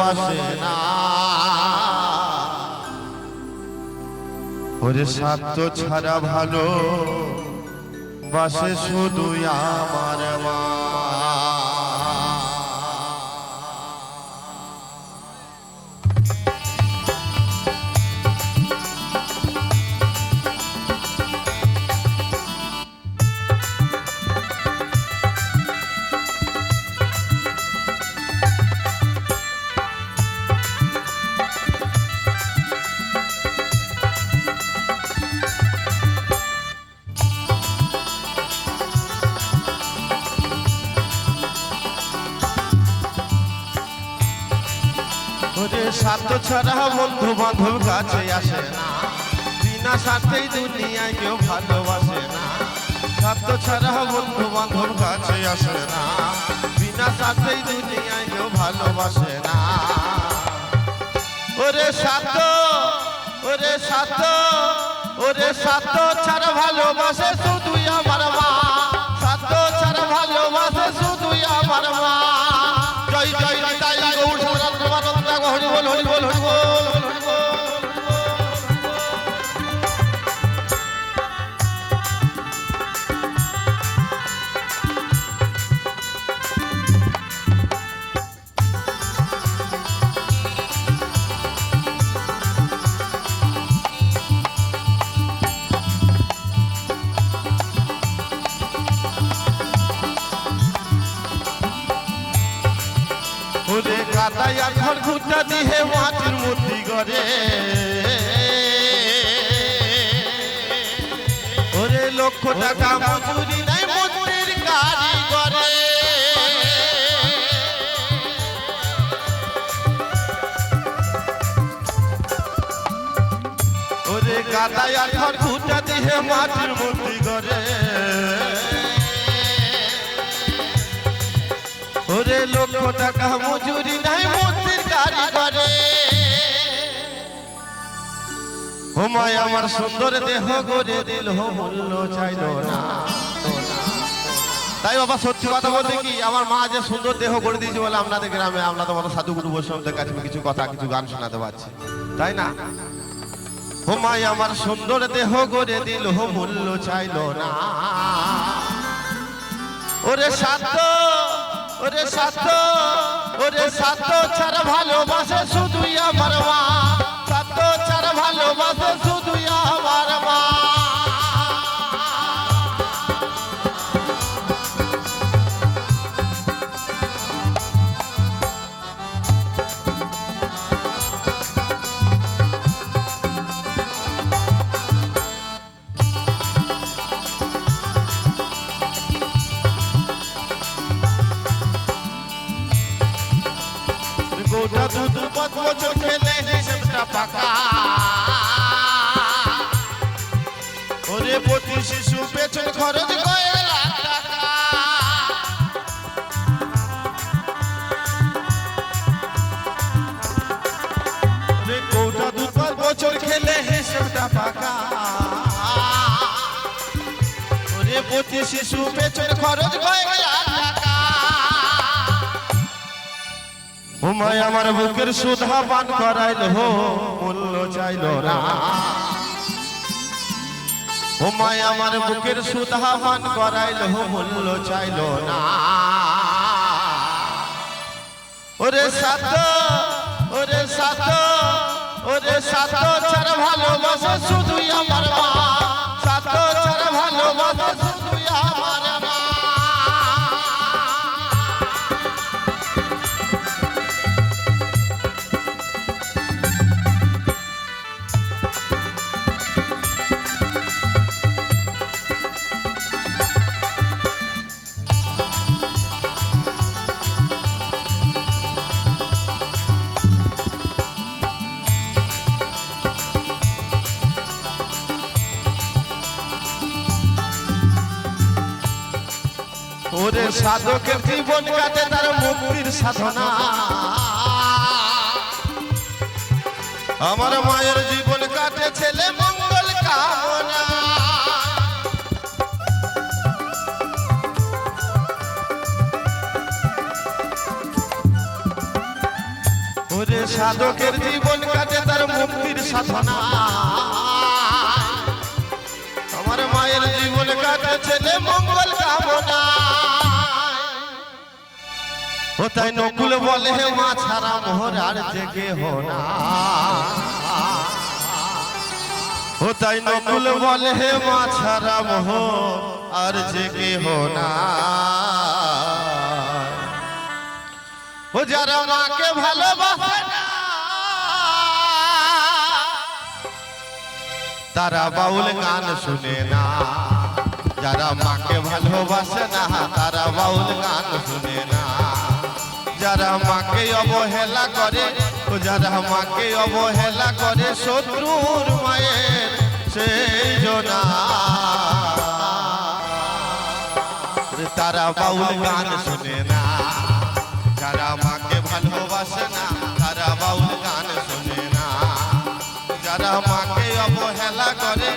ভালোবাসে না। ওরে স্বার্থ ছাড়া ভালো বাসে শুধু আমার মা। ওরে স্বার্থ ছাড়া বন্ধু বান্ধব কাছে আসে না। বিনা স্বার্থেই দুনিয়ায় কেউ ভালোবাসে না। স্বার্থ ছাড়া বন্ধু বান্ধব কাছে আসে না। বিনা স্বার্থেই দুনিয়ায় কেউ ভালোবাসে না। ওরে স্বার্থ ওরে স্বার্থ ওরে স্বার্থ ছাড়া ভালোবাসে শুধুই আমার মা। ওরে কাদাই আর ঘুরটা দিয়ে মাটির মূর্তি করে ওরে লক্ষ টাকা মজুরি নাই মন্দির গাড়ি করে ওরে কাদাই আর ঘুরটা দিয়ে মাটির মূর্তি করে লক্ষ টাকা মজুরি নাই মন্দির গাড়ি করে হোমায় আমার সুন্দর দেহ গড়ে দিল, মূল্য চাইল না। তাই বাবা, সত্যি কথা বলতে কি, আমার মা যে সুন্দর দেহ গড়ে দিয়েছে বলে আপনাদের গ্রামে, আমরা তো বড় সাধু গুরু বৈষ্ণবদের কাছে কিছু কথা, কিছু গান শোনাতে পারছি। তাই না? হোমায় আমার সুন্দর দেহ গড়ে দিল, মূল্য চাইল না। ওরে সাত ওরে সাত ওরে সাত চার ভালোবাসে শুধুই আমার মা। সাত চার ভালোবাসে শুধুই গোটা দুধ পাঁচ বছর খেলে হিসেবটা পাকা। ওরে প্রতি শিশু পেছন খরচ কয়েক লাখ খেলে হিসেবটা পাকা। শিশু খরচ হুমায় আমার বুকের সুধা পান করাইল হো মূল্য চাইল না হুমায় আমার বুকের সুধা পান করাইল হো মূল্য চাইল না ওরে সাত ওরে সাত ওরে সাত ছাড়া ভালোবাসে শুধুই আমার ওরে সাধকের জীবন কাটে তার মুক্তির সাধনা। আমার মায়ের জীবন কাটে ছেলে মঙ্গল কামনা। ওরে সাধকের জীবন কাটে তার মুক্তির সাধনা। আমার মায়ের জীবন কাটে ছেলে মঙ্গল কামনা। ও তাই নকুল বলে মা ছাড়া মোহর আর জেগে হোনা। ও তাই নকুল বলে হে মা ছাড়া মোহর আর জেগে হোনা। ও যারা মাকে ভালোবাসে না তারা বাউল গান শুনে না। যারা মাকে ভালোবাসে না তারা বাউল গান শুনে না। যারা মাকে অবহেলা করে যারা মাকে অবহেলা করে, শত্রুর মায়ের সেই জনা। তারা বাউল গান শুনে না, যারা মাকে ভালোবাসে না, তারা বাউল গান শুনে না। যারা মাকে অবহেলা করে